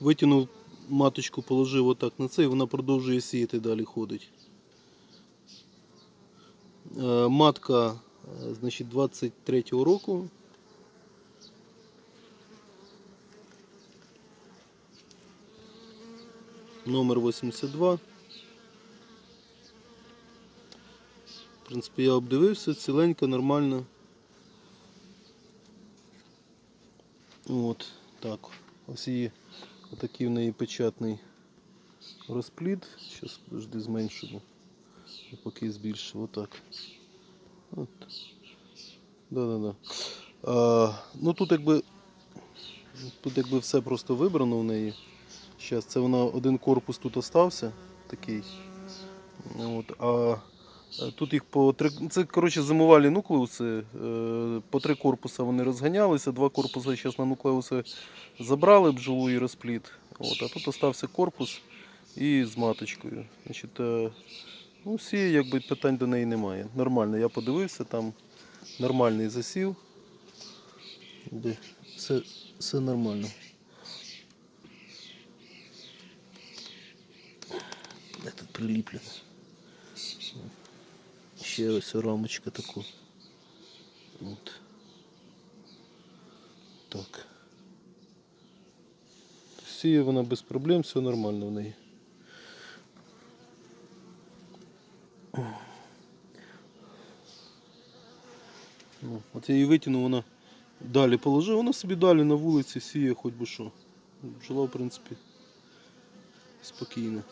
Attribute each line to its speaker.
Speaker 1: Витягнув маточку, положив отак на це і вона продовжує сіяти далі ходить. Е, Матка е, значить, 23-го року. Номер 82. В принципі, я обдивився, ціленька, нормально. От, так. Ось її отакий в неї печатний розплід. Зараз подожди зменшимо. Поки збільшив. Отак. От. Да-да-да. Ну тут якби тут якби все просто вибрано в неї. Зараз це вона один корпус тут остався такий. От, а тут їх по три. Це коротше зимувалі нуклеуси. е, По три корпуси вони розганялися, два корпуси зараз на нуклеуси забрали бджолу і розплід. От, а тут остався корпус і з маточкою. Значить, е, ну, всі якби питань до неї немає. Нормально, я подивився, там нормальний засів. Все, все нормально. Тут приліплено? Ще ось рамочка таку. От. Так. Сіє вона без проблем, все нормально в неї. Ну, от я її витягнув, вона далі положив, вона собі далі на вулиці сіє хоч би що. Бджола, в принципі, спокійно.